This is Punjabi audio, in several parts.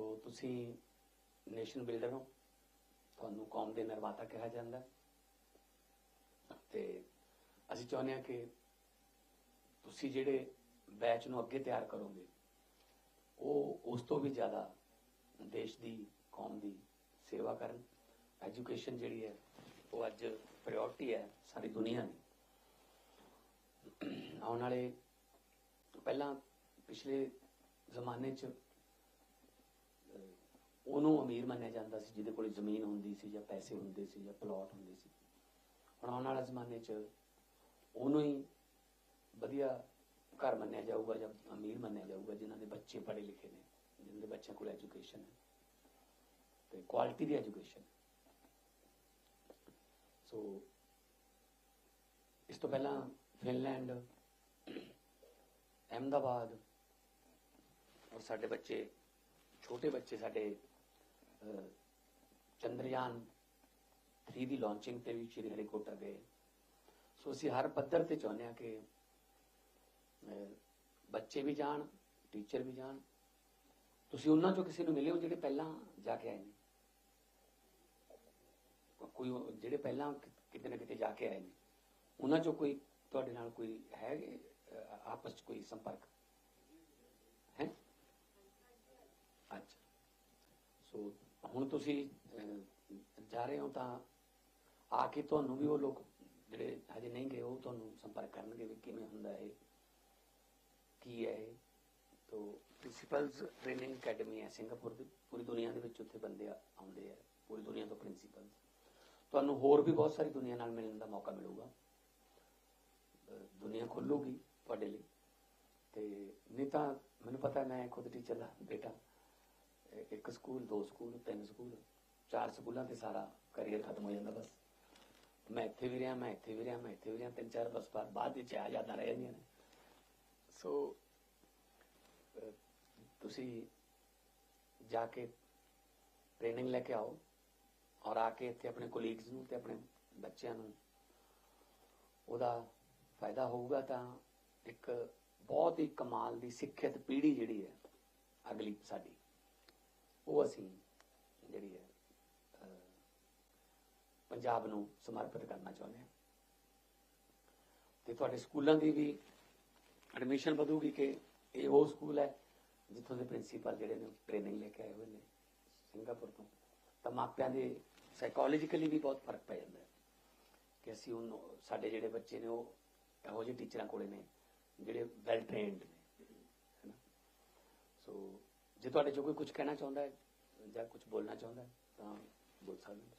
ਸੋ ਤੁਸੀਂ ਨੇਸ਼ਨ ਬਿਲਡਰ ਹੋ। ਤੁਹਾਨੂੰ ਕੌਮ ਦੇ ਨਿਰਮਾਤਾ ਕਿਹਾ ਜਾਂਦਾ ਹੈ। ਤੇ ਅਸੀਂ ਚਾਹੁੰਦੇ ਹਾਂ ਕਿ ਤੁਸੀਂ ਜਿਹੜੇ ਬੈਚ ਨੂੰ ਅੱਗੇ ਤਿਆਰ ਕਰੋਗੇ, ਉਹ ਉਸ ਤੋਂ ਵੀ ਜ਼ਿਆਦਾ ਦੇਸ਼ ਦੀ, ਕੌਮ ਦੀ ਸੇਵਾ ਕਰਨ। ਐਜੂਕੇਸ਼ਨ ਜਿਹੜੀ ਹੈ, ਉਹ ਅੱਜ ਪ੍ਰਾਇੋਰਟੀ ਹੈ ਸਾਰੀ ਦੁਨੀਆ ਦੀ। ਆਉਣ ਵਾਲੇ, ਪਹਿਲਾਂ ਪਿਛਲੇ ਜ਼ਮਾਨੇ 'ਚ ਉਹਨੂੰ ਅਮੀਰ ਮੰਨਿਆ ਜਾਂਦਾ ਸੀ, ਜਿਹਦੇ ਕੋਲ ਜ਼ਮੀਨ ਹੁੰਦੀ ਸੀ ਜਾਂ ਪੈਸੇ ਹੁੰਦੇ ਸੀ ਜਾਂ ਪਲਾਟ ਹੁੰਦੇ ਸੀ। ਹੁਣ ਆਉਣ ਵਾਲੇ ਜ਼ਮਾਨੇ 'ਚ ਉਹਨੂੰ ਹੀ ਵਧੀਆ ਘਰ ਮੰਨਿਆ ਜਾਊਗਾ ਜਾਂ ਅਮੀਰ ਮੰਨਿਆ ਜਾਊਗਾ, ਜਿਨ੍ਹਾਂ ਦੇ ਬੱਚੇ ਪੜ੍ਹੇ ਲਿਖੇ ਨੇ, ਜਿਨ੍ਹਾਂ ਦੇ ਬੱਚਿਆਂ ਕੋਲ ਐਜੂਕੇਸ਼ਨ ਹੈ ਤੇ ਕੁਆਲਿਟੀ ਦੀ ਐਜੂਕੇਸ਼ਨ ਸੋ ਇਸ ਤੋਂ ਪਹਿਲਾਂ ਫਿਨਲੈਂਡ ਅਹਿਮਦਾਬਾਦ, ਔਰ ਸਾਡੇ ਬੱਚੇ, ਛੋਟੇ ਬੱਚੇ ਸਾਡੇ ਚੰਦਰਯਾਨ 3 ਦੀ ਲਾਂਚਿੰਗ ਤੇ ਵੀ ਸ਼੍ਰੀ ਹਰਿਕੋਟਾ ਗਏ ਸੋ ਅਸੀਂ ਹਰ ਪੱਧਰ ਤੇ ਚਾਹੁੰਦੇ ਹਾਂ ਕਿ ਬੱਚੇ ਵੀ ਜਾਣ ਟੀਚਰ ਵੀ ਜਾਣ ਤੁਸੀਂ ਉਹਨਾਂ ਚੋਂ ਕਿਸੇ ਨੂੰ ਮਿਲੇ ਹੋ ਜਿਹੜੇ ਪਹਿਲਾਂ ਜਾ ਕੇ ਆਏ ਨੇ ਕੋਈ ਜਿਹੜੇ ਪਹਿਲਾਂ ਕਿਤੇ ਨਾ ਕਿਤੇ ਜਾ ਕੇ ਆਏ ਨੇ ਉਹਨਾਂ ਚੋਂ ਕੋਈ ਤੁਹਾਡੇ ਨਾਲ ਕੋਈ ਹੈ ਆਪਸ ਚ ਕੋਈ ਸੰਪਰਕ ਹੈ ਅੱਛਾ ਸੋ ਹੁਣ ਤੁਸੀਂ ਜਾ ਰਹੇ ਹੋ ਤਾਂ ਆ ਕੇ ਤੁਹਾਨੂੰ ਵੀ ਉਹ ਲੋਕ ਜਿਹੜੇ ਹਜੇ ਨਹੀਂ ਗਏ, ਉਹ ਤੁਹਾਨੂੰ ਸੰਪਰਕ ਕਰਨਗੇ ਵੀ ਕਿਵੇਂ ਹੁੰਦਾ ਹੈ ਕੀ ਹੈ ਇਹ? ਤੋ ਪ੍ਰਿੰਸੀਪਲਸ ਟ੍ਰੇਨਿੰਗ ਅਕੈਡਮੀ ਹੈ ਸਿੰਗਾਪੁਰ ਦੀ, ਪੂਰੀ ਦੁਨੀਆ ਦੇ ਵਿੱਚ ਉੱਥੇ ਬੰਦੇ ਆਉਂਦੇ ਆ, ਪੂਰੀ ਦੁਨੀਆ ਤੋਂ ਪ੍ਰਿੰਸੀਪਲਸ ਤੁਹਾਨੂੰ ਹੋਰ ਵੀ ਬਹੁਤ ਸਾਰੀ ਦੁਨੀਆ ਨਾਲ ਮਿਲਣ ਦਾ ਮੌਕਾ ਮਿਲੂਗਾ। ਅਹ, ਦੁਨੀਆ ਖੁੱਲੂਗੀ ਤੁਹਾਡੇ ਲਈ। ਤੇ ਨਹੀਂ ਤਾਂ ਮੈਨੂੰ ਪਤਾ, ਮੈਂ ਖੁਦ ਟੀਚਰ ਦਾ ਬੇਟਾ। ਇੱਕ ਸਕੂਲ, ਦੋ ਸਕੂਲ, ਤਿੰਨ ਸਕੂਲ, ਚਾਰ ਸਕੂਲਾਂ ਤੇ ਸਾਰਾ ਕੈਰੀਅਰ ਖਤਮ ਹੋ ਜਾਂਦਾ ਬਸ। ਮੈਂ ਇੱਥੇ ਵੀ ਰਿਹਾ, ਮੈਂ ਇੱਥੇ ਵੀ ਰਿਹਾ, ਮੈਂ ਇੱਥੇ ਵੀ ਰਿਹਾ, ਤਿੰਨ ਚਾਰ ਬਸ ਬਾਅਦ ਬਾਅਦ ਵਿੱਚ ਆ ਜਾਂਦਾ ਰਹਿ ਜਾਂਦੀਆਂ ਨੇ। ਸੋ ਤੁਸੀਂ ਜਾ ਕੇ ਟ੍ਰੇਨਿੰਗ ਲੈ ਕੇ ਆਓ ਔਰ ਆ ਕੇ ਇੱਥੇ ਆਪਣੇ ਕੋਲੀਗਸ ਨੂੰ ਤੇ ਆਪਣੇ ਬੱਚਿਆਂ ਨੂੰ ਉਹਦਾ ਫਾਇਦਾ ਹੋਊਗਾ ਤਾਂ ਇੱਕ ਬਹੁਤ ਹੀ ਕਮਾਲ ਦੀ ਸਿੱਖਿਅਤ ਪੀੜ੍ਹੀ ਜਿਹੜੀ ਹੈ ਅਗਲੀ ਸਾਡੀ। ਉਹ ਅਸੀਂ ਜਿਹੜੀ ਹੈ ਪੰਜਾਬ ਨੂੰ ਸਮਰਪਿਤ ਕਰਨਾ ਚਾਹੁੰਦੇ ਹਾਂ। ਤੇ ਤੁਹਾਡੇ ਸਕੂਲਾਂ ਦੀ ਵੀ ਐਡਮਿਸ਼ਨ ਵਧੂਗੀ ਕਿ ਇਹ ਉਹ ਸਕੂਲ ਹੈ ਜਿੱਥੋਂ ਦੇ ਪ੍ਰਿੰਸੀਪਲ ਜਿਹੜੇ ਨੇ ਟ੍ਰੇਨਿੰਗ ਲੈ ਕੇ ਆਏ ਹੋਏ ਨੇ ਸਿੰਗਾਪੁਰ ਤੋਂ। ਤਾਂ ਮਾਪਿਆਂ ਦੇ ਸਾਈਕੋਲੋਜੀਕਲੀ ਵੀ ਬਹੁਤ ਫ਼ਰਕ ਪੈ ਜਾਂਦਾ ਹੈ ਕਿ ਅਸੀਂ ਉਹ ਸਾਡੇ ਜਿਹੜੇ ਬੱਚੇ ਨੇ ਉਹ ਇਹੋ ਜਿਹੇ ਟੀਚਰਾਂ ਕੋਲੇ ਨੇ ਜਿਹੜੇ ਵੈਲ ਟ੍ਰੇਨਡ ਨੇ ਹੈਨਾ ਸੋ ਜੇ ਤੁਹਾਡੇ ਚੋਂ ਕੋਈ ਕੁਝ ਕਹਿਣਾ ਚਾਹੁੰਦਾ ਹੈ ਜਾਂ ਕੁਝ ਬੋਲਣਾ ਚਾਹੁੰਦਾ ਹੈ, ਤਾਂ ਬੋਲ ਸਕਦੇ ਹੋ।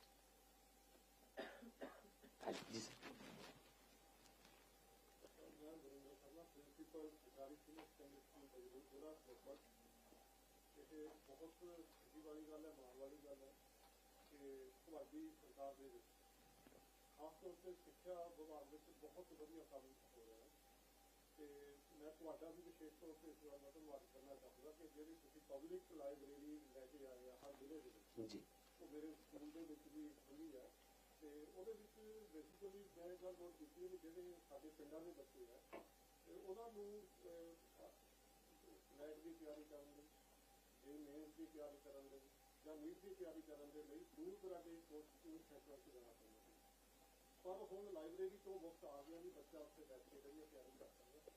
ਹਾਂਜੀ, ਜੀ ਸਰ ਬਹੁਤ ਖੁਸ਼ੀ ਵਾਲੀ ਗੱਲ ਹੈ ਮਾਣ ਵਾਲੀ ਗੱਲ ਹੈ ਕਿ ਤੁਹਾਡੀ ਸਰਕਾਰ ਦੇ ਵਿੱਚ ਖਾਸ ਤੌਰ ਤੇ ਸਿੱਖਿਆ ਵਿਭਾਗ ਵਿੱਚ ਬਹੁਤ ਵਧੀਆ ਕੰਮ ਹੋ ਰਿਹਾ ਹੈ। ਤੇ ਮੈਂ ਤੁਹਾਡਾ ਵੀ ਵਿਸ਼ੇਸ਼ ਤੌਰ ਤੇ ਇਸ ਧੰਨਵਾਦ ਕਰਨਾ ਚਾਹੁੰਦਾ ਕਿ ਜਿਹੜੀ ਤੁਸੀਂ ਪਬਲਿਕ ਲਾਇਬ੍ਰੇਰੀ ਲੈ ਕੇ ਆਏ ਆ ਹਰ ਜ਼ਿਲ੍ਹੇ ਦੇ ਵਿੱਚ। ਜੀ। ਉਹ ਮੇਰੇ ਸਕੂਲ ਦੇ ਵਿੱਚ ਵੀ ਖੁੱਲੀ ਹੈ ਤੇ ਉਹਦੇ ਵਿੱਚ ਬੇਸਿਕਲੀ ਮੈਂ ਇਹ ਗੱਲ ਨੋਟ ਕੀਤੀ ਹੈ ਕਿ ਜਿਹੜੇ ਸਾਡੇ ਪਿੰਡਾਂ ਦੇ ਬੱਚੇ ਆ ਤੇ ਉਹਨਾਂ ਨੂੰ ਨੈਟ ਦੀ ਤਿਆਰੀ ਕਰਨ ਲਈ ਜੇ ਮੇਨਸ ਦੀ ਤਿਆਰੀ ਕਰਨ ਲਈ ਜਾਂ ਨੀਟ ਦੀ ਤਿਆਰੀ ਕਰਨ ਦੇ ਲਈ ਦੂਰ ਦਰਾਡੇ ਕੋਚਿੰਗ ਸੈਂਟਰ 'ਚ ਜਾਣਾ ਪੈਂਦਾ ਪਰ ਹੁਣ ਲਾਇਬ੍ਰੇਰੀ ਤੋਂ ਮੁਕਤ ਆ ਗਿਆ ਵੀ ਬੱਚਾ ਉੱਥੇ ਬੈਠ ਕੇ ਜਿਹੜੀ ਹੈ ਤਿਆਰੀ ਕਰ ਸਕਦਾ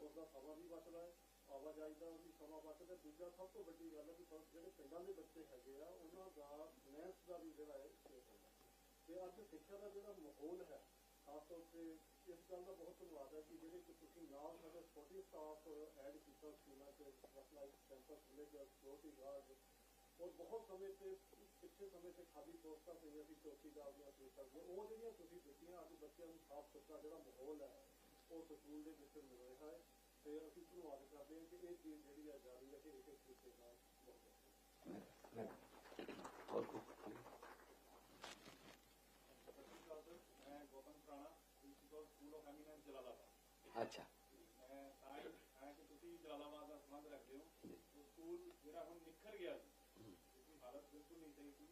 ਉਸ ਦਾ ਸਮਾਂ ਵੀ ਬਚਦਾ ਹੈ, ਆਵਾਜਾਈ ਦਾ ਵੀ ਸਮਾਂ ਬਚਦਾ ਦੂਜਾ ਸਭ ਤੋਂ ਵੱਡੀ ਗੱਲ ਹੈ ਕਿ ਜਿਹੜੇ ਪਿੰਡਾਂ ਦੇ ਬੱਚੇ ਹੈਗੇ ਆ, ਉਹਨਾਂ ਦਾ ਮੈਥ ਦਾ ਵੀ ਜਿਹੜਾ ਹੈ ਤੇ ਅੱਜ ਸਿੱਖਿਆ ਦਾ ਜਿਹੜਾ ਮਾਹੌਲ ਹੈ, ਖਾਸ ਤੌਰ ਤੇ ਇਸ ਗੱਲ ਦਾ ਬਹੁਤ ਧੰਨਵਾਦ ਹੈ ਕਿ ਜਿਹੜੇ ਕਿ ਤੁਸੀਂ ਨਾਲ ਸਾਡੇ ਸਪੋਰਟਿੰਗ ਸਟਾਫ ਐਡ ਕੀਤਾ ਸਕੂਲਾਂ ਚ just campus villager security guard ਔਰ ਬਹੁਤ ਸਮੇਂ ਤੇ, ਪਿੱਛੇ ਸਮੇਂ ਤੇ ਖਾਲੀ ਪੋਸਟਾਂ ਪਈਆਂ ਸੀ ਚੌਕੀਦਾਰ ਦੀਆਂ ਪੋਸਟਾਂ ਉਹ ਜਿਹੜੀਆਂ ਤੁਸੀਂ ਦਿੱਤੀਆਂ, ਅੱਜ ਬੱਚਿਆਂ ਨੂੰ ਸਾਫ਼ ਸੁਥਰਾ ਜਿਹੜਾ ਮਾਹੌਲ ਹੈ, ਉਹ ਸਕੂਲ ਦੇ ਵਿੱਚ ਮਿਲ ਰਿਹਾ ਹੈ। ਤੇ ਅਸੀਂ ਧੰਨਵਾਦ ਕਰਦੇ ਹਾਂ ਕਿ ਇਹ ਚੀਜ਼ ਜਿਹੜੀ ਹੈ ਜਾਰੀ ਹੈ ਕਿ ਇੱਕ ਇੱਕ ਤਰੀਕੇ ਨਾਲ ਬਹੁਤ ਵਧੀਆ ਮੈਂ- ਮੈਂ- ਹੋਰ ਕੋਈ ਮੈਂ ਗੋਪਨ ਪ੍ਰਾਣਾ principal school of eminence Jalalabad. ਅੱਛਾ। ਮੈਂ ਤਾਂ ਹੀ ਆਇਆ ਕਿ ਤੁਸੀਂ ਜਲਾਲਾਬਾਦ ਦਾ ਸੰਬੰਧ ਰੱਖਦੇ ਹੋ। ਜੀ। ਉਹ ਸਕੂਲ ਜਿਹੜਾ ਹੁਣ ਨਿਖਰ ਗਿਆ ਸੀ। ਹਮ। ਇਸਦੀ ਹਾਲਤ ਬਿਲਕੁਲ ਨਹੀਂ ਸਹੀ ਸੀ।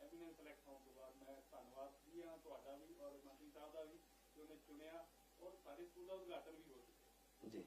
ਐਮੀਨੈਂਸ ਸਿਲੈਕਟ ਹੋਣ ਤੋਂ ਬਾਅਦ ਮੈਂ ਧੰਨਵਾਦ ਜੀ ਹਾਂ ਤੁਹਾਡਾ ਵੀ ਔਰ ਮੰਤਰੀ ਸਾਹਿਬ ਦਾ ਵੀ ਕਿ ਉਹਨੇ ਚੁਣਿਆ। ਔਰ ਸਾਡੇ ਸਕੂਲ ਦਾ ਉਦਘਾਟਨ ਵੀ ਹੋ ਚੁੱਕਿਆ। ਜੀ।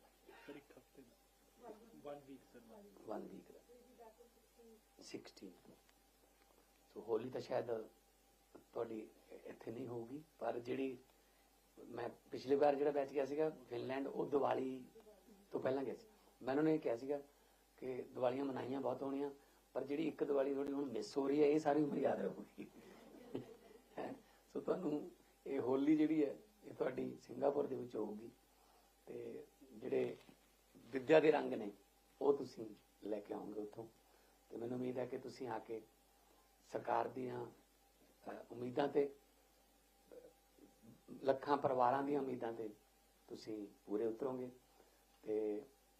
ਸੋ ਹੋਲੀ ਤਾਂ ਸ਼ਾਇਦ ਤੁਹਾਡੀ ਇੱਥੇ ਨਹੀਂ ਹੋਊਗੀ, ਪਰ ਜਿਹੜੀ ਮੈਂ ਪਿਛਲੇ ਵਾਰ ਜਿਹੜਾ ਬੈਚ ਗਿਆ ਸੀਗਾ ਫਿਨਲੈਂਡ ਉਹ ਦੀਵਾਲੀ ਤੋਂ ਪਹਿਲਾਂ ਗਿਆ ਸੀ। ਮੈਂ ਉਹਨੇ ਨੇ ਕਿਹਾ ਸੀਗਾ ਕਿ ਦੀਵਾਲੀਆਂ ਮਨਾਈਆਂ ਬਹੁਤ ਹੋਣੀਆਂ, ਪਰ ਜਿਹੜੀ ਇੱਕ ਦੀਵਾਲੀ ਤੁਹਾਡੀ ਹੁਣ ਮਿਸ ਹੋ ਰਹੀ ਹੈ, ਇਹ ਸਾਰੀ ਉਮਰ ਯਾਦ ਰਹੂਗੀ। ਸੋ ਤੁਹਾਨੂੰ ਇਹ ਹੋਲੀ ਜਿਹੜੀ ਹੈ, ਇਹ ਤੁਹਾਡੀ ਸਿੰਗਾਪੁਰ ਦੇ ਵਿੱਚ ਹੋਊਗੀ, ਤੇ ਜਿਹੜੇ ਵਿੱਦਿਆ ਦੇ ਰੰਗ ਨੇ ਉਹ ਤੁਸੀਂ ਲੈ ਕੇ ਆਓਗੇ ਉੱਥੋਂ। ਤੇ ਮੈਨੂੰ ਉਮੀਦ ਹੈ ਕਿ ਤੁਸੀਂ ਆ ਕੇ ਸਰਕਾਰ ਦੀਆਂ ਉਮੀਦਾਂ ਤੇ ਲੱਖਾਂ ਪਰਿਵਾਰਾਂ ਦੀਆਂ ਉਮੀਦਾਂ ਤੇ ਤੁਸੀਂ ਪੂਰੇ ਉਤਰੋਗੇ। ਤੇ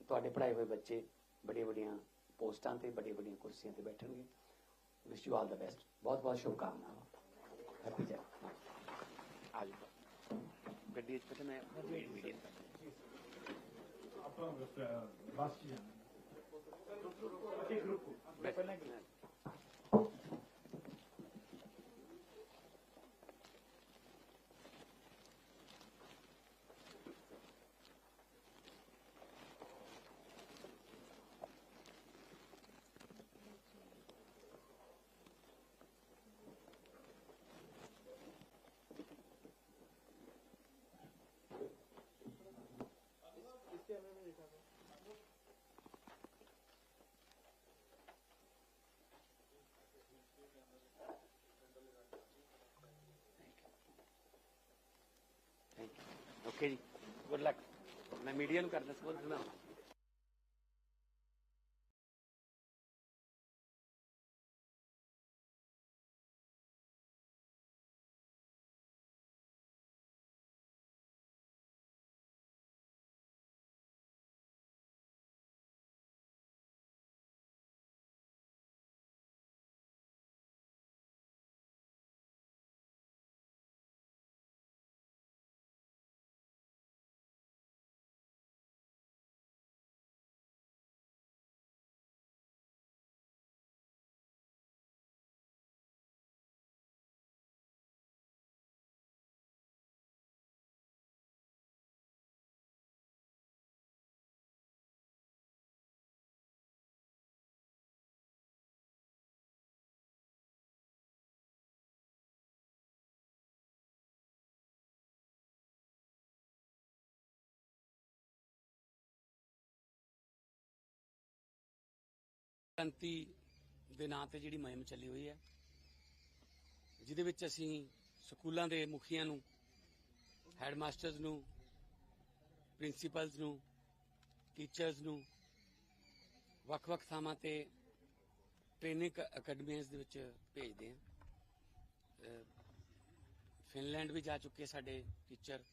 ਤੁਹਾਡੇ ਪੜ੍ਹਾਏ ਹੋਏ ਬੱਚੇ ਬੜੀਆਂ ਵੱਡੀਆਂ ਪੋਸਟਾਂ ਤੇ ਬੜੀਆਂ ਵੱਡੀਆਂ ਕੁਰਸੀਆਂ ਤੇ ਬੈਠਣਗੇ। Wish you all the best ਬਹੁਤ ਬਹੁਤ ਸ਼ੁਭਕਾਮਨਾਵਾਂ। ਹੈਪੀ ਜੈ ਆ ਜਾਓ। ਗੱਡੀ ਵਿੱਚ ਪਤਾ ਮੈਂ ਆਪਾਂ ਬਸ ਜਾਣਾ। ਇੱਕ ਗਰੁੱਪ ਪਹਿਲਾਂ ਓਕੇ ਜੀ ਗੁੱਡ ਲੱਕ ਮੈਂ ਮੀਡੀਆ ਨੂੰ ਕਰਦਾ ਸਪੋਰਟ ਸੁਣਾਉਣਾ 35 ਦੇ ਨਾਂ ਤੇ ਜਿਹੜੀ ਮੁਹਿੰਮ ਚੱਲੀ ਹੋਈ ਹੈ, ਜਿਹਦੇ ਵਿੱਚ ਅਸੀਂ ਸਕੂਲਾਂ ਦੇ ਮੁਖੀਆਂ ਨੂੰ, ਹੈਡਮਾਸਟਰਸ ਨੂੰ, ਪ੍ਰਿੰਸੀਪਲਸ ਨੂੰ, ਟੀਚਰਸ ਨੂੰ, ਵੱਖ-ਵੱਖ ਥਾਵਾਂ ਤੇ ਟ੍ਰੇਨਿੰਗ ਅਕੈਡਮੀਆਂ ਦੇ ਵਿੱਚ ਭੇਜਦੇ ਹਾਂ। ਫਿਨਲੈਂਡ ਵੀ ਜਾ ਚੁੱਕੇ ਸਾਡੇ teacher.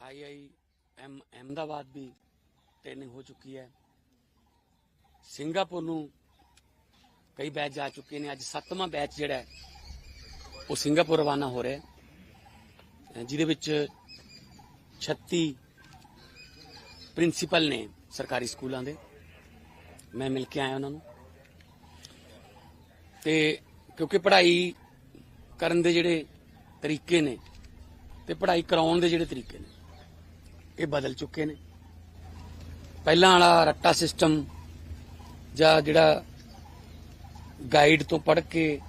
I I M, Ahmedabad we training ਹੋ ਚੁੱਕੀ ਹੈ। ਸਿੰਗਾਪੁਰ ਨੂੰ ਕਈ ਬੈਚ ਜਾ ਚੁੱਕੇ ਨੇ। ਅੱਜ ਸੱਤਵਾਂ ਬੈਚ ਜਿਹੜਾ ਹੈ, ਉਹ ਸਿੰਗਾਪੁਰ ਰਵਾਨਾ ਹੋ ਰਿਹਾ ਹੈ। ਜਿਹਦੇ ਵਿੱਚ 36 ਪ੍ਰਿੰਸੀਪਲ ਨੇ ਸਰਕਾਰੀ ਸਕੂਲਾਂ ਦੇ। ਮੈਂ ਮਿਲ ਕੇ ਆਇਆ ਉਹਨਾਂ ਨੂੰ। ਤੇ ਕਿਉਂਕਿ ਪੜ੍ਹਾਈ ਕਰਨ ਦੇ ਜਿਹੜੇ ਤਰੀਕੇ ਨੇ ਤੇ ਪੜ੍ਹਾਈ ਕਰਾਉਣ ਦੇ ਜਿਹੜੇ ਤਰੀਕੇ ਨੇ, ਇਹ ਬਦਲ ਚੁੱਕੇ ਨੇ। ਪਹਿਲਾਂ ਵਾਲਾ ਰੱਟਾ ਸਿਸਟਮ ਜਾਂ ਜਿਹੜਾ ਗਾਈਡ ਤੋਂ ਪੜ੍ਹ ਕੇ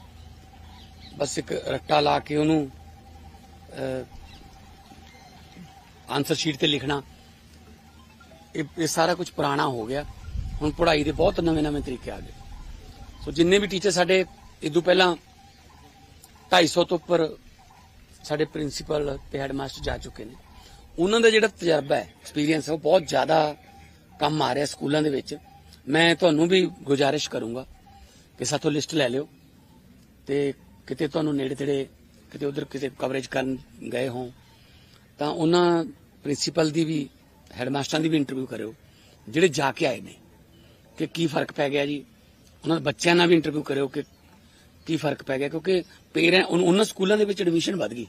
ਬਸ ਇੱਕ ਰੱਟਾ ਲਾ ਕੇ ਉਹਨੂੰ ਆਨਸਰ ਸ਼ੀਟ ਤੇ ਲਿਖਣਾ। ਇਹ ਇਹ ਸਾਰਾ ਕੁਝ ਪੁਰਾਣਾ ਹੋ ਗਿਆ। ਹੁਣ ਪੜ੍ਹਾਈ ਦੇ ਬਹੁਤ ਨਵੇਂ-ਨਵੇਂ ਤਰੀਕੇ ਆ ਗਏ। ਸੋ ਜਿੰਨੇ ਵੀ ਟੀਚਰ ਸਾਡੇ ਇਦੋਂ ਪਹਿਲਾਂ 250 ਤੋਂ ਉੱਪਰ ਸਾਡੇ ਪ੍ਰਿੰਸੀਪਲ ਤੇ ਹੈਡਮਾਸਟਰ ਜਾ ਚੁੱਕੇ ਨੇ। ਉਹਨਾਂ ਦਾ ਜਿਹੜਾ ਤਜਰਬਾ ਹੈ ਐਕਸਪੀਰੀਅੰਸ ਹੈ, ਉਹ ਬਹੁਤ ਜ਼ਿਆਦਾ ਕੰਮ ਆ ਰਿਹਾ ਸਕੂਲਾਂ ਦੇ ਵਿੱਚ। ਮੈਂ ਤੁਹਾਨੂੰ ਵੀ ਗੁਜ਼ਾਰਿਸ਼ ਕਰੂੰਗਾ ਕਿ ਸਾਥੋਂ ਲਿਸਟ ਲੈ ਲਿਓ ਤੇ ਕਿਤੇ ਤੁਹਾਨੂੰ ਨੇੜੇ ਤੇੜੇ ਕਿਤੇ ਉਧਰ ਕਿਤੇ ਕਵਰੇਜ ਕਰਨ ਗਏ ਹੋ ਤਾਂ ਉਹਨਾਂ ਪ੍ਰਿੰਸੀਪਲ ਦੀ ਵੀ ਹੈਡਮਾਸਟਰਾਂ ਦੀ ਵੀ ਇੰਟਰਵਿਊ ਕਰਿਓ, ਜਿਹੜੇ ਜਾ ਕੇ ਆਏ ਨੇ, ਕਿ ਕੀ ਫ਼ਰਕ ਪੈ ਗਿਆ ਜੀ? ਉਹਨਾਂ ਦੇ ਬੱਚਿਆਂ ਨਾਲ ਵੀ ਇੰਟਰਵਿਊ ਕਰਿਓ ਕਿ ਕੀ ਫ਼ਰਕ ਪੈ ਗਿਆ? ਕਿਉਂਕਿ ਪੇਰੈਂਟ ਉਹਨਾਂ ਸਕੂਲਾਂ ਦੇ ਵਿੱਚ ਐਡਮਿਸ਼ਨ ਵੱਧ ਗਈ।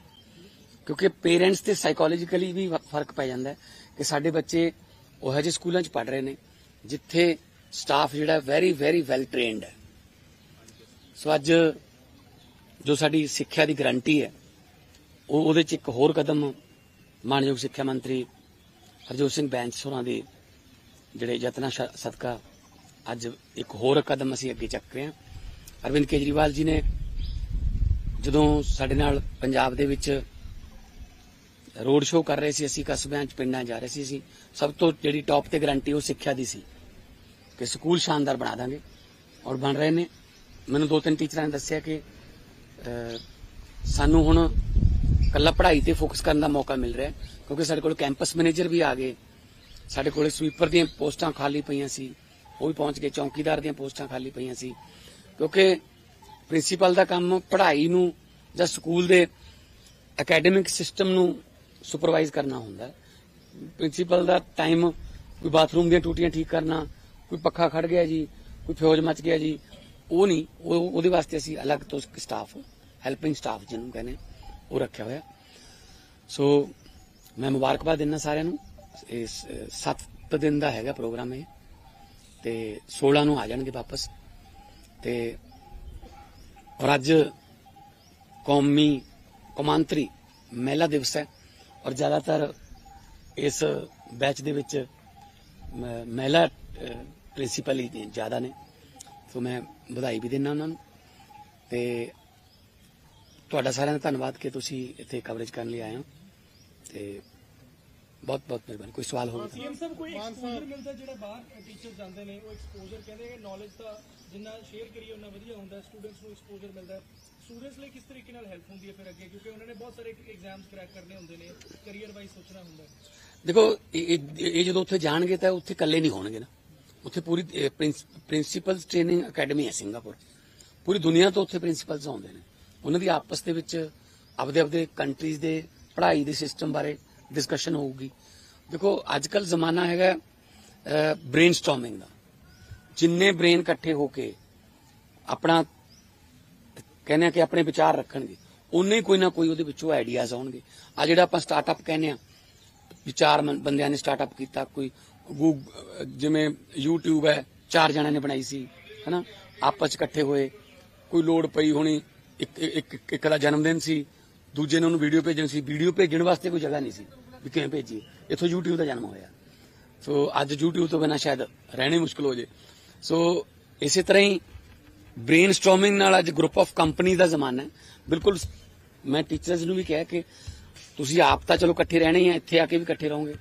ਕਿਉਂਕਿ ਪੇਰੈਂਟਸ ਤੇ ਸਾਈਕੋਲੋਜੀਕਲੀ ਵੀ ਫ਼ਰਕ ਪੈ ਜਾਂਦਾ ਕਿ ਸਾਡੇ ਬੱਚੇ ਉਹ ਜਿਹੇ ਸਕੂਲਾਂ 'ਚ ਪੜ ਰਹੇ ਨੇ, ਜਿੱਥੇ ਸਟਾਫ ਜਿਹੜਾ ਵੈਰੀ ਵੈਰੀ ਵੈਲ ਟ੍ਰੇਨਡ ਹੈ। ਸੋ ਅੱਜ ਜੋ ਸਾਡੀ ਸਿੱਖਿਆ ਦੀ ਗਰੰਟੀ ਹੈ, ਉਹ ਉਹਦੇ 'ਚ ਇੱਕ ਹੋਰ ਕਦਮ ਮਾਨਯੋਗ ਸਿੱਖਿਆ ਮੰਤਰੀ ਹਰਜੋਤ ਸਿੰਘ ਬੈਂਸ ਹੋਰਾਂ ਦੇ ਜਿਹੜੇ ਯਤਨਾਂ ਸਦਕਾ ਅੱਜ ਇੱਕ ਹੋਰ ਕਦਮ ਅਸੀਂ ਅੱਗੇ ਚੱਕ ਰਹੇ ਹਾਂ। ਅਰਵਿੰਦ ਕੇਜਰੀਵਾਲ ਜੀ ਨੇ ਜਦੋਂ ਸਾਡੇ ਨਾਲ ਪੰਜਾਬ ਦੇ ਵਿੱਚ ਰੋਡ ਸ਼ੋਅ ਕਰ ਰਹੇ ਸੀ, ਅਸੀਂ ਕਸਬਿਆਂ 'ਚ, ਪਿੰਡਾਂ ਜਾ ਰਹੇ ਸੀ, ਅਸੀਂ ਸਭ ਤੋਂ ਜਿਹੜੀ ਟੌਪ ਤੇ ਗਰੰਟੀ ਉਹ ਸਿੱਖਿਆ ਦੀ ਸੀ। ਕਿ ਸਕੂਲ ਸ਼ਾਨਦਾਰ ਬਣਾ ਦਾਂਗੇ। ਔਰ ਬਣ ਰਹੇ ਨੇ। ਮੈਨੂੰ ਦੋ ਤਿੰਨ ਟੀਚਰਾਂ ਨੇ ਦੱਸਿਆ ਕਿ ਸਾਨੂੰ ਹੁਣ ਕੱਲਾ ਪੜ੍ਹਾਈ ਤੇ ਫੋਕਸ ਕਰਨ ਦਾ ਮੌਕਾ ਮਿਲ ਰਿਹਾ ਕਿਉਂਕਿ ਸਾਡੇ ਕੋਲ ਕੈਂਪਸ ਮੈਨੇਜਰ ਵੀ ਆ ਗਏ। ਸਾਡੇ ਕੋਲ ਸਵੀਪਰ ਦੀਆਂ ਪੋਸਟਾਂ ਖਾਲੀ ਪਈਆਂ ਸੀ। ਉਹ ਵੀ ਪਹੁੰਚ ਗਏ, ਚੌਕੀਦਾਰ ਦੀਆਂ ਪੋਸਟਾਂ ਖਾਲੀ ਪਈਆਂ ਸੀ। ਕਿਉਂਕਿ ਪ੍ਰਿੰਸੀਪਲ ਦਾ ਕੰਮ ਪੜ੍ਹਾਈ ਨੂੰ ਜਾਂ ਸਕੂਲ ਦੇ ਅਕੈਡਮਿਕ ਸਿਸਟਮ ਨੂੰ ਸੁਪਰਵਾਈਜ਼ ਕਰਨਾ ਹੁੰਦਾ ਪ੍ਰਿੰਸੀਪਲ ਦਾ ਟਾਈਮ ਕੋਈ ਬਾਥਰੂਮ ਦੀਆਂ ਟੂਟੀਆਂ ਠੀਕ ਕਰਨਾ ਕੋਈ ਪੱਖਾ ਖੜ ਗਿਆ ਜੀ, ਕੋਈ ਫਿਊਜ਼ ਮੱਚ ਗਿਆ ਜੀ, ਉਹ ਨਹੀਂ, ਉਹ, ਉਹਦੇ ਵਾਸਤੇ ਅਸੀਂ ਅਲੱਗ ਤੋਂ ਸਟਾਫ ਹੈਲਪਿੰਗ ਸਟਾਫ ਜਿਹਨੂੰ ਕਹਿੰਦੇ ਉਹ ਰੱਖਿਆ ਹੋਇਆ। ਸੋ ਮੈਂ ਮੁਬਾਰਕਬਾਦ ਦਿੰਦਾ ਸਾਰਿਆਂ ਨੂੰ। ਇਸ 7 ਦਿਨ ਦਾ ਹੈਗਾ ਪ੍ਰੋਗਰਾਮ ਇਹ। ਤੇ 16 ਨੂੰ ਆ ਜਾਣਗੇ ਵਾਪਸ। ਤੇ, ਔਰ ਅੱਜ ਕੌਮੀ ਕੌਮਾਂਤਰੀ ਮਹਿਲਾ ਦਿਵਸ ਹੈ। ਔਰ ਜ਼ਿਆਦਾਤਰ ਇਸ ਬੈਚ ਦੇ ਵਿੱਚ ਮਹਿਲਾ ਪ੍ਰਿੰਸੀਪਲ ਹੀ ਜ਼ਿਆਦਾ ਨੇ। ਸੋ ਮੈਂ ਵਧਾਈ ਵੀ ਦਿੰਦਾ ਉਹਨਾਂ ਨੂੰ। ਤੇ ਤੁਹਾਡਾ ਸਾਰਿਆਂ ਦਾ ਧੰਨਵਾਦ ਕਿ ਤੁਸੀਂ ਇੱਥੇ ਕਵਰੇਜ ਕਰਨ ਲਈ ਆਏ ਹੋ। ਤੇ ਬਹੁਤ ਬਹੁਤ ਮਿਹਰਬਾਨੀ। ਕੋਈ ਸਵਾਲ ਹੋਵੇ ਤਾਂ। ਸੀਐਮ ਸਾਹਿਬ ਕੋਈ ਐਕਸਪੋਜ਼ਰ ਮਿਲਦਾ ਜਿਹੜਾ ਬਾਹਰ ਟੀਚਰ ਜਾਂਦੇ ਨੇ ਉਹ ਐਕਸਪੋਜ਼ਰ ਕਹਿੰਦੇ ਨੇ ਨੌਲੇਜ ਦਾ ਜਿੰਨਾ ਸ਼ੇਅਰ ਕਰੀਏ ਉਹਨਾਂ ਵਧੀਆ ਹੁੰਦਾ। ਸਟੂਡੈਂਟਸ ਨੂੰ ਐਕਸਪੋਜ਼ਰ ਮਿਲਦਾ। ਸਟੂਡੈਂਟਸ ਲਈ ਕਿਸ ਤਰੀਕੇ ਨਾਲ ਹੈਲਪ ਹੁੰਦੀ ਹੈ ਫਿਰ ਅੱਗੇ? ਕਿਉਂਕਿ ਉਹਨਾਂ ਨੇ ਬਹੁਤ ਸਾਰੇ ਐਗਜ਼ਾਮਸ ਕ੍ਰੈਕ ਕਰਨੇ ਹੁੰਦੇ ਨੇ ਕੈਰੀਅਰ ਵਾਈਜ਼ ਸੋਚਣਾ ਹੁੰਦਾ ਦੇਖੋ ਇਹ ਜਦੋਂ ਉੱਥੇ ਜਾਣਗੇ ਤਾਂ ਉੱਥੇ ਇਕੱਲੇ ਨਹੀਂ ਹੋਣਗੇ ਨਾ। ਉੱਥੇ ਪੂਰੀ ਪ੍ਰਿੰਸੀਪਲ ਟ੍ਰੇਨਿੰਗ ਅਕੈਡਮੀ ਹੈ ਸਿੰਗਾਪੁਰ। ਪੂਰੀ ਦੁਨੀਆ ਤੋਂ ਉੱਥੇ ਪ੍ਰਿੰਸੀਪਲਸ ਆਉਂਦੇ ਨੇ। ਉਹਨਾਂ ਦੀ ਆਪਸ ਦੇ ਵਿੱਚ ਆਪਦੇ ਆਪਦੇ ਕੰਟਰੀਜ਼ ਦੇ ਪੜ੍ਹਾਈ ਦੇ ਸਿਸਟਮ ਬਾਰੇ ਡਿਸਕਸ਼ਨ ਹੋਊਗੀ। ਦੇਖੋ ਅੱਜ ਕੱਲ ਜ਼ਮਾਨਾ ਹੈਗਾ ਬ੍ਰੇਨਸਟਾਰਮਿੰਗ ਦਾ। ਜਿੰਨੇ ਬ੍ਰੇਨ ਇਕੱਠੇ ਹੋ ਕੇ ਆਪਣਾ, ਕਹਿੰਦੇ ਆ ਕਿ ਆਪਣੇ ਵਿਚਾਰ ਰੱਖਣਗੇ ਉਨੇ ਕੋਈ ਨਾ ਕੋਈ ਉਹਦੇ ਵਿੱਚੋਂ ਆਈਡੀਆਜ਼ ਆਉਣਗੇ। ਆ ਜਿਹੜਾ ਆਪਾਂ ਸਟਾਰਟਅਪ ਕਹਿੰਦੇ ਆ, ਵਿਚਾਰ ਬੰਦਿਆਂ ਨੇ ਸਟਾਰਟਅਪ ਕੀਤਾ, ਕੋਈ ਜਿਵੇਂ YouTube ਹੈ, ਚਾਰ ਜਣਿਆਂ ਨੇ ਬਣਾਈ ਸੀ, ਹਨਾ? ਆਪਸ 'ਚ ਇਕੱਠੇ ਹੋਏ। ਕੋਈ ਲੋੜ ਪਈ ਹੋਣੀ, ਇੱਕ ਇੱਕ ਇੱਕ- ਦਾ ਜਨਮ ਦਿਨ ਸੀ, ਦੂਜੇ ਨੇ ਉਹਨੂੰ ਵੀਡੀਓ ਭੇਜਣੀ ਸੀ। ਵੀਡੀਓ ਭੇਜਣ ਵਾਸਤੇ ਕੋਈ ਜਗ੍ਹਾ ਨਹੀਂ ਸੀ ਵੀ ਕਿਵੇਂ ਭੇਜੀ ਇੱਥੋਂ YouTube ਦਾ ਜਨਮ ਹੋਇਆ। ਸੋ ਅੱਜ YouTube ਤੋਂ ਬਿਨਾਂ ਸ਼ਾਇਦ ਰਹਿਣੀ ਮੁਸ਼ਕਲ ਹੋ ਜੇ। ਸੋ ਇਸੇ ਤਰ੍ਹਾਂ ਹੀ ਬ੍ਰੇਨਸਟਾਰਮਿੰਗ ਨਾਲ ਅੱਜ ਗਰੁੱਪ ਆਫ ਕੰਪਨੀ ਦਾ ਜ਼ਮਾਨਾ ਹੈ। ਬਿਲਕੁਲ ਮੈਂ ਟੀਚਰਸ ਨੂੰ ਵੀ ਕਿਹਾ ਕਿ ਤੁਸੀਂ ਆਪ ਤਾਂ ਚਲੋ ਇਕੱਠੇ ਰਹਿਣੇ ਹੀ ਆ, ਇੱਥੇ ਆ ਕੇ ਵੀ ਇਕੱਠੇ ਰਹੋਗੇ।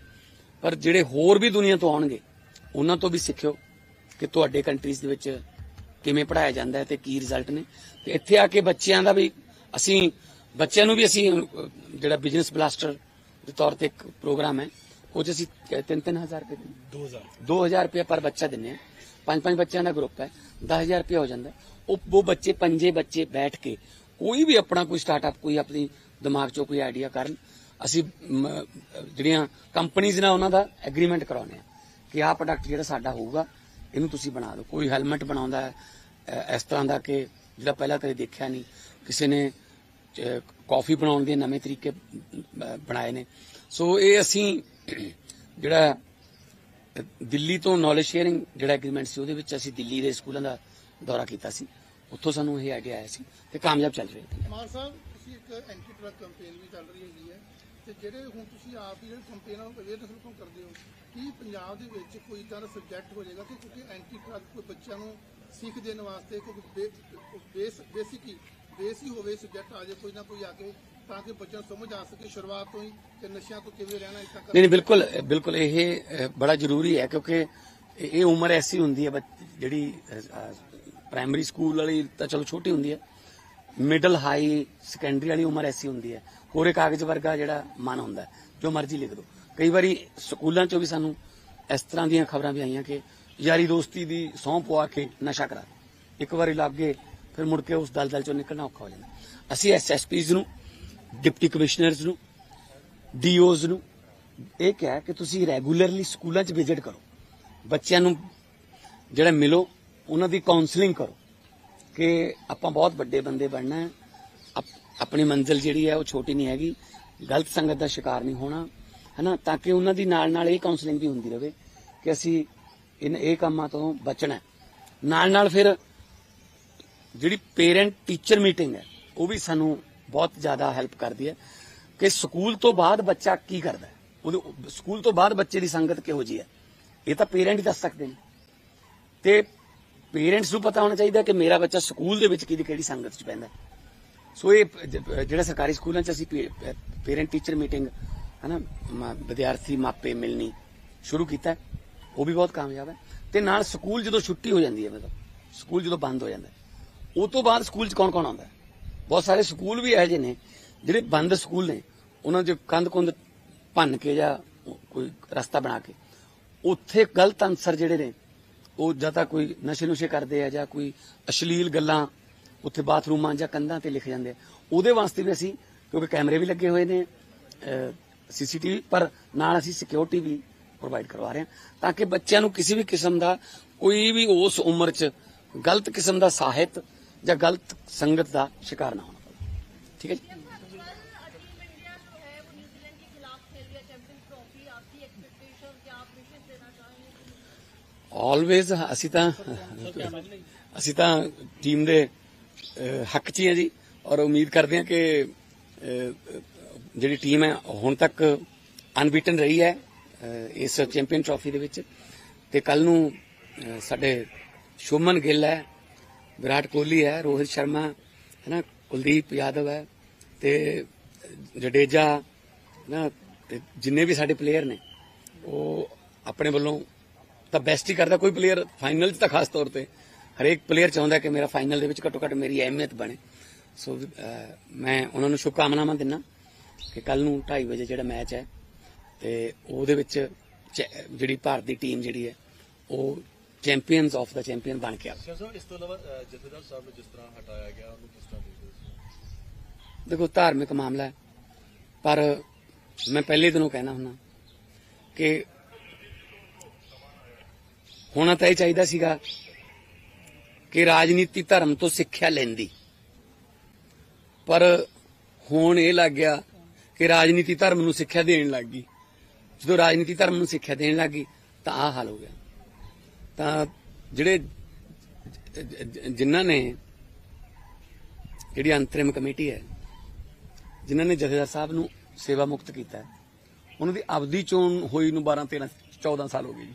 ਪਰ ਜਿਹੜੇ ਹੋਰ ਵੀ ਦੁਨੀਆ ਤੋਂ ਆਉਣਗੇ ਉਹਨਾਂ ਤੋਂ ਵੀ ਸਿੱਖਿਓ ਕਿ ਤੁਹਾਡੇ ਕੰਟਰੀਜ਼ ਦੇ ਵਿੱਚ ਕਿਵੇਂ ਪੜਾਇਆ ਜਾਂਦਾ ਹੈ ਤੇ ਕੀ ਰਿਜ਼ਲਟ ਨੇ। ਤੇ ਇੱਥੇ ਆ ਕੇ ਬੱਚਿਆਂ ਦਾ ਵੀ ਅਸੀਂ ਬੱਚਿਆਂ ਨੂੰ ਵੀ ਅਸੀਂ ਜਿਹੜਾ ਬਿਜ਼ਨਸ ਬਲਾਸਟਰ ਦੇ ਤੌਰ ਤੇ ਇੱਕ ਪ੍ਰੋਗਰਾਮ ਹੈ ਉਹ 'ਚ ਅਸੀਂ 3-3000 ਰੁਪਏ 2000 2000 ਰੁਪਏ ਪਰ ਬੱਚਾ ਦਿੰਦੇ ਆ ਪੰਜ ਪੰਜ ਬੱਚਿਆਂ ਦਾ ਗਰੁੱਪ ਹੈ 10000 ਰੁਪਏ ਹੋ ਜਾਂਦਾ। ਉਹ ਉਹ ਬੱਚੇ ਪੰਜੇ ਬੱਚੇ ਬੈਠ ਕੇ ਕੋਈ ਵੀ ਆਪਣਾ ਕੋਈ ਸਟਾਰਟਅਪ ਕੋਈ ਆਪਣੀ ਦਿਮਾਗ 'ਚੋਂ ਕੋਈ ਆਈਡੀਆ ਕਰਨ ਅਸੀਂ ਜਿਹੜੀਆਂ ਕੰਪਨੀਆਂ ਨਾਲ ਉਹਨਾਂ ਦਾ ਐਗਰੀਮੈਂਟ ਕਰਾਉਨੇ ਆ ਕਿ ਆਹ ਪ੍ਰੋਡਕਟ ਜਿਹੜਾ ਸਾਡਾ ਹੋਊਗਾ ਇਹਨੂੰ ਤੁਸੀਂ ਬਣਾ ਦਿਓ। ਕੋਈ ਹੈਲਮਟ ਬਣਾਉਂਦਾ ਹੈ ਇਸ ਤਰ੍ਹਾਂ ਦਾ ਕਿ ਜਿਹੜਾ ਪਹਿਲਾਂ ਕਦੇ ਦੇਖਿਆ ਨਹੀਂ। ਕਿਸੇ ਨੇ ਅ, ਕਾਫੀ ਬਣਾਉਣ ਦੇ ਨਵੇਂ ਤਰੀਕੇ ਬਣਾਏ ਨੇ। ਸੋ ਇਹ ਅਸੀਂ ਜਿਹੜਾ ਦਿੱਲੀ ਤੋਂ ਨੌਲੇਜ ਸ਼ੇਅਰਿੰਗ ਜਿਹੜਾ ਐਗਰੀਮੈਂਟ ਸੀ ਉਹਦੇ ਵਿੱਚ ਅਸੀਂ ਦਿੱਲੀ ਦੇ ਸਕੂਲਾਂ ਦਾ ਦੌਰਾ ਕੀਤਾ ਸੀ। ਉੱਥੋਂ ਸਾਨੂੰ ਇਹ ਆਈਡੀਆ ਆਇਆ ਸੀ ਤੇ ਕਾਮਯਾਬ ਚੱਲ ਰਿਹਾ ਹੈ। ਮਾਨ ਸਾਹਿਬ ਤੁਸੀਂ ਇੱਕ ਐਂਟੀ ਡਰਗ ਕੈਂਪੇਨ ਵੀ ਚੱਲ ਰਹੀ ਹੈਗੀ ਹੈ। ਤੇ ਜਿਹੜੇ ਹੁਣ ਤੁਸੀਂ ਆਪ ਹੀ ਜਿਹੜੇ ਕੈਂਪੇਨ ਉਹ ਅਵੇਅਰਨੈਸ ਲੋਕਾਂ ਕਰਦੇ ਹੋ, ਕੀ ਪੰਜਾਬ ਦੇ ਵਿੱਚ ਕੋਈ ਇਦਾਂ ਦਾ ਸਬਜੈਕਟ ਹੋ ਜਾਏਗਾ ਕਿ ਕਿਉਂਕਿ ਐਂਟੀ ਡਰਗ ਕੋਈ ਬੱਚਿਆਂ ਨੂੰ ਸਿੱਖ ਦੇਣ ਵਾਸਤੇ ਕੋਈ ਬੇਸ ਬੇਸਿਕ ਹੀ ਬੇਸ ਹੀ ਹੋਵੇ ਸਬਜੈਕਟ ਆ ਜਾਏ ਕੋਈ ਨਾ ਕੋਈ ਆ ਕੇ, ਤਾਂ ਕਿ ਬੱਚਿਆਂ ਨੂੰ ਸਮਝ ਆ ਸਕੇ ਸ਼ੁਰੂਆਤ ਤੋਂ ਹੀ ਕਿ ਨਸ਼ਿਆਂ ਤੋਂ ਕਿਵੇਂ ਰਹਿਣਾ, ਇਸ ਤਰ੍ਹਾਂ ਨਹੀਂ ਬਿਲਕੁਲ ਬਿਲਕੁਲ ਇਹ ਬੜਾ ਜ਼ਰੂਰੀ ਹੈ ਕਿਉਂਕਿ ਇਹ ਉਮਰ ਐਸੀ ਹੁੰਦੀ ਹੈ, ਬੱਚ- ਜਿਹੜੀ ਪ੍ਰਾਇਮਰੀ ਸਕੂਲ ਵਾਲੀ ਤਾਂ ਚਲੋ ਛੋਟੀ ਹੁੰਦੀ ਹੈ ਮਿਡਲ ਹਾਈ ਸੈਕੰਡਰੀ ਵਾਲੀ ਉਮਰ ਐਸੀ ਹੁੰਦੀ ਹੈ। ਕੋਰੇ ਕਾਗਜ਼ ਵਰਗਾ ਜਿਹੜਾ ਮਨ ਹੁੰਦਾ ਜੋ ਮਰਜ਼ੀ ਲਿਖ ਦਿਓ ਕਈ ਵਾਰੀ ਸਕੂਲਾਂ ਚੋਂ ਵੀ ਸਾਨੂੰ ਇਸ ਤਰ੍ਹਾਂ ਦੀਆਂ ਖਬਰਾਂ ਵੀ ਆਈਆਂ ਕਿ ਯਾਰੀ ਦੋਸਤੀ ਦੀ ਸਹੁੰ ਪਵਾ ਕੇ ਨਸ਼ਾ ਕਰਾ ਇੱਕ ਵਾਰੀ ਲੱਗ ਗਏ, ਫਿਰ ਮੁੜ ਕੇ ਉਸ ਦਲਦਲ ਚੋਂ ਨਿਕਲਣਾ ਔਖਾ ਹੋ ਜਾਂਦਾ ਅਸੀਂ ਐਸਐਸਪੀਜ਼ ਨੂੰ, ਡਿਪਟੀ ਕਮਿਸ਼ਨਰਸ ਨੂੰ, ਡੀਓਜ਼ ਨੂੰ ਇਹ ਕਿਹਾ ਕਿ ਤੁਸੀਂ ਰੈਗੂਲਰਲੀ ਸਕੂਲਾਂ 'ਚ ਵਿਜ਼ਿਟ ਕਰੋ। ਬੱਚਿਆਂ ਨੂੰ ਜਿਹੜਾ ਮਿਲੋ, ਉਹਨਾਂ ਦੀ ਕਾਉਂਸਲਿੰਗ ਕਰੋ। ਕਿ ਆਪਾਂ ਬਹੁਤ ਵੱਡੇ ਬੰਦੇ ਬਣਨਾ ਹੈ। ਆਪਣੀ ਮੰਜ਼ਿਲ ਜਿਹੜੀ ਹੈ ਉਹ ਛੋਟੀ ਨਹੀਂ ਹੈਗੀ। ਗਲਤ ਸੰਗਤ ਦਾ ਸ਼ਿਕਾਰ ਨਹੀਂ ਹੋਣਾ, ਹਨਾ? ਤਾਂ ਕਿ ਉਹਨਾਂ ਦੀ ਨਾਲ ਨਾਲ ਇਹ ਕਾਉਂਸਲਿੰਗ ਵੀ ਹੁੰਦੀ ਰਹੇ ਕਿ ਅਸੀਂ ਇਨ, ਇਹ ਕੰਮਾਂ ਤੋਂ ਬਚਣਾ ਨਾਲ ਨਾਲ ਫਿਰ ਜਿਹੜੀ ਪੇਰੈਂਟ ਟੀਚਰ ਮੀਟਿੰਗ ਹੈ, ਉਹ ਵੀ ਸਾਨੂੰ ਬਹੁਤ ਜ਼ਿਆਦਾ ਹੈਲਪ ਕਰਦੀ ਹੈ ਕਿ ਸਕੂਲ ਤੋਂ ਬਾਅਦ ਬੱਚਾ ਕੀ ਕਰਦਾ ਹੈ। ਉਹਦੇ, ਸਕੂਲ ਤੋਂ ਬਾਅਦ ਬੱਚੇ ਦੀ ਸੰਗਤ ਕਿਹੋ ਜੀ ਹੈ? ਇਹ ਤਾਂ ਪੇਰੈਂਟ ਹੀ ਦੱਸ ਸਕਦੇ ਨੇ। ਤੇ ਪੇਰੈਂਟਸ ਨੂੰ ਪਤਾ ਹੋਣਾ ਚਾਹੀਦਾ ਕਿ ਮੇਰਾ ਬੱਚਾ ਸਕੂਲ ਦੇ ਵਿੱਚ ਕਿਹਦੀ ਕਿਹੜੀ ਸੰਗਤ 'ਚ ਪੈਂਦਾ। ਸੋ ਇਹ ਜਿਹੜਾ ਸਰਕਾਰੀ ਸਕੂਲਾਂ 'ਚ ਅਸੀਂ ਪੇਰੈਂਟ ਟੀਚਰ ਮੀਟਿੰਗ ਹਨਾ, ਮ- ਵਿਦਿਆਰਥੀ ਮਾਪੇ ਮਿਲਣੀ ਸ਼ੁਰੂ ਕੀਤਾ। ਉਹ ਵੀ ਬਹੁਤ ਕਾਮਯਾਬ ਹੈ। ਤੇ ਨਾਲ ਸਕੂਲ ਜਦੋਂ ਛੁੱਟੀ ਹੋ ਜਾਂਦੀ ਹੈ, ਮਤਲਬ, ਸਕੂਲ ਜਦੋਂ ਬੰਦ ਹੋ ਜਾਂਦਾ ਹੈ, ਉਹ ਤੋਂ ਬਾਅਦ ਸਕੂਲ 'ਚ ਕੌਣ ਕੌਣ ਆਉਂਦਾ ਬਹੁਤ ਸਾਰੇ ਸਕੂਲ ਵੀ ਇਹੋ ਜਿਹੇ ਨੇ, ਜਿਹੜੇ ਬੰਦ ਸਕੂਲ ਨੇ। ਉਹਨਾਂ 'ਚ ਕੰਧ ਕੁੰਧ ਭੰਨ ਕੇ ਜਾਂ ਕੋਈ ਰਸਤਾ ਬਣਾ ਕੇ। ਉੱਥੇ ਗਲਤ ਅਨਸਰ ਜਿਹੜੇ ਨੇ ਉਹ ਜਾਂ ਤਾਂ ਕੋਈ ਨਸ਼ੇ ਨੁਸ਼ੇ ਕਰਦੇ ਆ ਜਾਂ ਕੋਈ ਅਸ਼ਲੀਲ ਗੱਲਾਂ ਉੱਥੇ ਬਾਥਰੂਮਾਂ ਜਾਂ ਕੰਧਾਂ ਤੇ ਲਿਖ ਜਾਂਦੇ ਆ। ਉਹਦੇ ਵਾਸਤੇ ਵੀ ਅਸੀਂ, ਕਿਉਂਕਿ ਕੈਮਰੇ ਵੀ ਲੱਗੇ ਹੋਏ ਨੇ ਸੀਸੀਟੀਵੀ, ਪਰ ਨਾਲ ਅਸੀਂ ਸਿਕਿਉਰਿਟੀ ਵੀ ਪ੍ਰੋਵਾਈਡ ਕਰਵਾ ਰਹੇ ਹਾਂ ਤਾਂ ਕਿ ਬੱਚਿਆਂ ਨੂੰ ਕਿਸੇ ਵੀ ਕਿਸਮ ਦਾ ਕੋਈ ਵੀ ਉਸ ਉਮਰ 'ਚ ਗਲਤ ਕਿਸਮ ਦਾ ਸਾਹਿਤ ਜਾਂ ਗਲਤ ਸੰਗਤ ਦਾ ਸ਼ਿਕਾਰ ਨਾ ਹੋਣਾ ਪਵੇ। ਠੀਕ ਹੈ ਜੀ? ਆਲਵੇਜ਼ ਅਸੀਂ ਤਾਂ ਅਸੀਂ ਤਾਂ ਟੀਮ ਦੇ ਹੱਕ 'ਚ ਹੀ ਹਾਂ ਜੀ। ਔਰ ਉਮੀਦ ਕਰਦੇ ਹਾਂ ਕਿ ਜਿਹੜੀ ਟੀਮ ਹੈ, ਹੁਣ ਤੱਕ ਅਨਬੀਟਨ ਰਹੀ ਹੈ ਇਸ ਚੈਂਪੀਅਨ ਟਰਾਫੀ ਦੇ ਵਿੱਚ। ਤੇ ਕੱਲ ਨੂੰ ਸਾਡੇ ਸ਼ੋਮਨ ਗਿੱਲ ਹੈ, ਵਿਰਾਟ ਕੋਹਲੀ ਹੈ, ਰੋਹਿਤ ਸ਼ਰਮਾ ਹੈ ਨਾ ਕੁਲਦੀਪ ਯਾਦਵ ਹੈ, ਤੇ ਜਡੇਜਾ ਨਾ ਤੇ ਜਿੰਨੇ ਵੀ ਸਾਡੇ ਪਲੇਅਰ ਨੇ, ਉਹ ਆਪਣੇ ਵੱਲੋਂ ਤਾਂ ਬੈਸਟ ਹੀ ਕਰਦਾ ਕੋਈ ਪਲੇਅਰ ਫਾਈਨਲ 'ਚ ਤਾਂ ਖਾਸ ਤੌਰ ਤੇ। ਹਰੇਕ ਪਲੇਅਰ ਚਾਹੁੰਦਾ ਕਿ ਮੇਰਾ ਫਾਈਨਲ ਦੇ ਵਿੱਚ ਘੱਟੋ ਘੱਟ ਮੇਰੀ ਅਹਿਮੀਅਤ ਬਣੇ। ਸੋ ਮੈਂ ਉਹਨਾਂ ਨੂੰ ਸ਼ੁਭਕਾਮਨਾਵਾਂ ਦਿੰਦਾ ਕਿ ਕੱਲ ਨੂੰ 2:30 ਵਜੇ ਜਿਹੜਾ ਮੈਚ ਹੈ ਤੇ ਉਹਦੇ ਵਿੱਚ ਜਿਹੜੀ ਭਾਰਤ ਦੀ ਟੀਮ ਜਿਹੜੀ ਹੈ ਉਹ ਚੈਂਪੀਅਨਸ ਆਫ ਦਾ ਚੈਂਪੀਅਨ ਬਣ ਕੇ ਆਵੇ। ਸਾਹਿਬ ਇਸ ਤੋਂ ਇਲਾਵਾ ਜਥੇਦਾਰ ਸਾਹਿਬ ਨੂੰ ਜਿਸ ਤਰ੍ਹਾਂ ਹਟਾਇਆ ਗਿਆ ਉਹਨੂੰ ਕਿਸ ਤਰ੍ਹਾਂ ਦੇਖਦੇ ਹੋ ਦੇਖੋ ਧਾਰਮਿਕ ਮਾਮਲਾ ਹੈ ਪਰ ਮੈਂ ਪਹਿਲੇ ਦਿਨੋਂ ਕਹਿਣਾ ਹੁੰਦਾ ਕਿ ਹੋਣਾ ਤਾਂ ਇਹ ਚਾਹੀਦਾ ਸੀਗਾ ਕਿ ਰਾਜਨੀਤੀ ਧਰਮ ਤੋਂ ਸਿੱਖਿਆ ਲੈਂਦੀ। ਪਰ ਹੁਣ ਇਹ ਲੱਗ ਗਿਆ ਕਿ ਰਾਜਨੀਤੀ ਧਰਮ ਨੂੰ ਸਿੱਖਿਆ ਦੇਣ ਲੱਗ ਗਈ। ਜਦੋਂ ਰਾਜਨੀਤੀ ਧਰਮ ਨੂੰ ਸਿੱਖਿਆ ਦੇਣ ਲੱਗ ਗਈ, ਤਾਂ ਆਹ ਹਾਲ ਹੋ ਗਿਆ। ਤਾਂ ਜਿਹੜੇ ਜਿਨ੍ਹਾਂ ਨੇ ਜਿਹੜੀ ਅੰਤਰਿਮ ਕਮੇਟੀ ਹੈ, ਜਿਨ੍ਹਾਂ ਨੇ ਜਥੇਦਾਰ ਸਾਹਿਬ ਨੂੰ ਸੇਵਾ ਮੁਕਤ ਕੀਤਾ, ਉਹਨਾਂ ਦੀ ਆਪਦੀ ਚੋਣ ਹੋਈ ਨੂੰ 12 13 14 ਸਾਲ ਹੋ ਗਏ ਜੀ।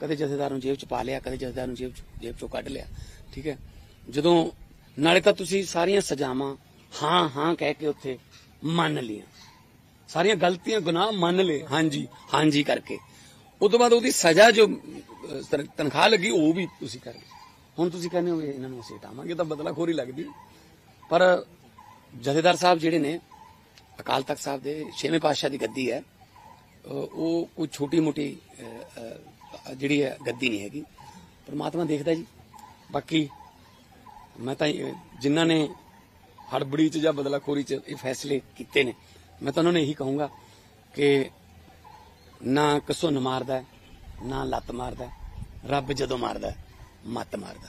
ਕਦੇ ਜਥੇਦਾਰ ਨੂੰ ਜੇਬ 'ਚ ਪਾ ਲਿਆ, ਕਦੇ ਜਥੇਦਾਰ ਨੂੰ ਜੇਬ ਜੇਬ 'ਚੋਂ ਕੱਢ ਲਿਆ, ਠੀਕ ਹੈ? ਜਦੋਂ, ਨਾਲੇ ਤਾਂ ਤੁਸੀਂ ਸਾਰੀਆਂ ਸਜ਼ਾਵਾਂ ਹਾਂ ਹਾਂ ਕਹਿ ਕੇ ਉੱਥੇ ਮੰਨ ਲਈਆਂ। ਸਾਰੀਆਂ ਗਲਤੀਆਂ, ਗੁਨਾਹ ਮੰਨ ਲਏ, ਹਾਂਜੀ ਹਾਂਜੀ ਕਰਕੇ। ਉਸ ਤੋਂ ਬਾਅਦ ਉਹਦੀ ਸਜ਼ਾ ਜੋ ਤਨਖਾਹ ਲੱਗੀ, ਉਹ ਵੀ ਤੁਸੀਂ ਕਰ ਹੁਣ ਤੁਸੀਂ ਕਹਿੰਦੇ ਹੋ ਵੀ ਇਹਨਾਂ ਨੂੰ ਅਸੀਂ ਹਟਾਵਾਂਗੇ, ਤਾਂ ਬਦਲਾ ਖੋਰੀ ਲੱਗਦੀ। ਪਰ ਜਥੇਦਾਰ ਸਾਹਿਬ ਜਿਹੜੇ ਨੇ, ਅਕਾਲ ਤਖਤ ਸਾਹਿਬ ਦੇ ਛੇਵੇਂ ਪਾਤਸ਼ਾਹ ਦੀ ਗੱਦੀ ਹੈ ਉਹ ਕੋਈ ਛੋਟੀ ਮੋਟੀ ਜਿਹੜੀ ਹੈ, ਗੱਦੀ ਨਹੀਂ ਹੈਗੀ। ਪਰਮਾਤਮਾ ਦੇਖਦਾ ਜੀ। ਬਾਕੀ ਮੈਂ ਤਾਂ ਜਿਨ੍ਹਾਂ ਨੇ ਹੜਬੜੀ ਚ ਜਾਂ ਬਦਲਾਖੋਰੀ ਚ ਇਹ ਫੈਸਲੇ ਕੀਤੇ ਨੇ, ਮੈਂ ਤਾਂ ਉਹਨਾਂ ਨੂੰ ਇਹੀ ਕਹੂੰਗਾ ਕਿ ਨਾ ਕਸੁੰਨ ਮਾਰਦਾ, ਨਾ ਲੱਤ ਮਾਰਦਾ, ਰੱਬ ਜਦੋਂ ਮਾਰਦਾ, ਮੱਤ ਮਾਰਦਾ।